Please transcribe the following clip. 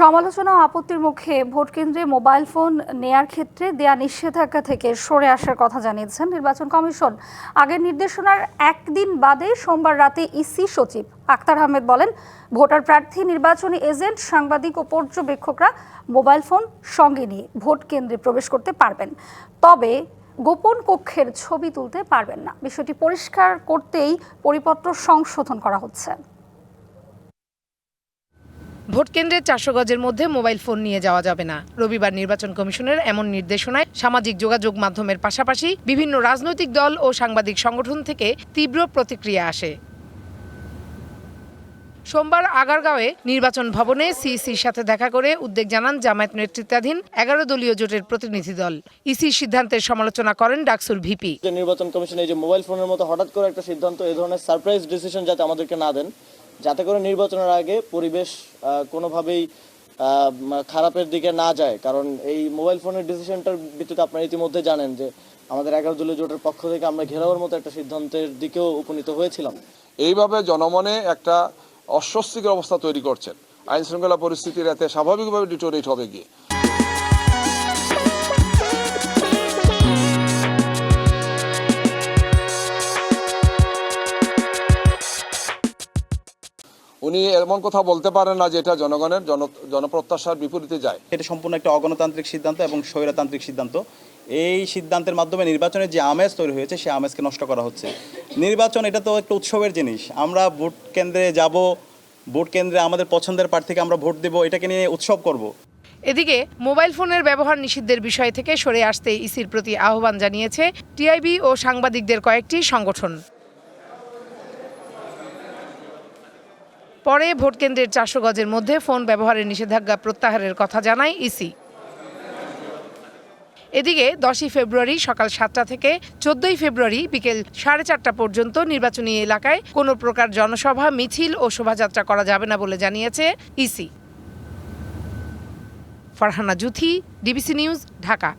সমালোচনা আপত্তির মুখে ভোট কেন্দ্রে মোবাইল ফোন নেয়ার ক্ষেত্রে দেয়া নিষেধাজ্ঞা থেকে সরে আসার কথা জানিয়েছেন নির্বাচন কমিশন। আগের নির্দেশনার একদিন বাদে সোমবার রাতে ইসি সচিব আক্তার আহমেদ বলেন, ভোটার প্রার্থী, নির্বাচনী এজেন্ট, সাংবাদিক ও পর্যবেক্ষকরা মোবাইল ফোন সঙ্গে নিয়ে ভোট কেন্দ্রে প্রবেশ করতে পারবেন। তবে গোপন কক্ষের ছবি তুলতে পারবেন না। বিষয়টি পরিষ্কার করতেই পরিপত্র সংশোধন করা হচ্ছে। ভোট কেন্দ্রের চারশো গজের মধ্যে মোবাইল ফোন নিয়ে যাওয়া যাবে না। রবিবার নির্বাচন কমিশনের এমন নির্দেশনায় সামাজিক যোগাযোগ মাধ্যমের পাশাপাশি বিভিন্ন রাজনৈতিক দল ও সাংবাদিক সংগঠন থেকে তীব্র প্রতিক্রিয়া আসে। সোমবার আগারগাঁওয়ে নির্বাচন ভবনে সিইসির সাথে দেখা করে উদ্বেগ জানান জামায়াত নেতৃত্বাধীন এগারো দলীয় জোটের প্রতিনিধি দল। ইসির সিদ্ধান্তের সমালোচনা করেন ডাকসুর ভিপি। নির্বাচন কমিশন এই যে মোবাইল ফোনের মতো হঠাৎ করে একটা সিদ্ধান্ত এই ধরনের সারপ্রাইজ ডিসিশন যাতে আমাদেরকে না দেন যাতে করে নির্বাচনের আগে পরিবেশ কোনোভাবেই খারাপের দিকে না যায়। কারণ এই মোবাইল ফোনের ডিসিশনটার ভিত্তিতে আপনারা ইতিমধ্যে জানেন যে, আমাদের এগারো দলীয় জোটের পক্ষ থেকে আমরা ঘেরাওয়ার মতো একটা সিদ্ধান্তের দিকেও উপনীত হয়েছিলাম। এইভাবে জনমনে একটা অস্বস্তিকর অবস্থা তৈরি করছেন। আইন শৃঙ্খলা পরিস্থিতির এতে স্বাভাবিকভাবে ডিটোরেট হবে গিয়ে। উনি এমন কথা বলতে পারেন না যে এটা জনগণের জন জনপ্রত্যাশার বিপরীতে যায়। এটা সম্পূর্ণ একটা অগণতান্ত্রিক সিদ্ধান্ত এবং স্বৈরতান্ত্রিক সিদ্ধান্ত। এই সিদ্ধান্তের মাধ্যমে নির্বাচনের যে আমেজ তৈরি হয়েছে সেই আমেজকে নষ্ট করা হচ্ছে। নির্বাচন এটা তো একটা উৎসবের জিনিস। আমরা ভোট কেন্দ্রে যাব ভোট কেন্দ্রে আমাদের পছন্দের প্রার্থীকে আমরা ভোট দেব এটাকে নিয়ে উৎসব করব। এদিকে মোবাইল ফোনের ব্যবহার নিষিদ্ধের বিষয় থেকে সরে আসতে ইসির প্রতি আহ্বান জানিয়েছে টিআইবি ও সাংবাদিকদের কয়েকটি সংগঠন। পরে ভোট কেন্দ্রের চারশো গজের মধ্যে ফোন ব্যবহারের নিষেধাজ্ঞা প্রত্যাহারের কথা জানায় ইসি। এদিকে দশই ফেব্রুয়ারি সকাল সাতটা থেকে চোদ্দই ফেব্রুয়ারি বিকেল সাড়ে চারটা পর্যন্ত নির্বাচনী এলাকায় কোনো প্রকার জনসভা, মিছিল ও শোভাযাত্রা করা যাবে না বলে জানিয়েছে EC. Farhana Juthi, DBC news, Dhaka.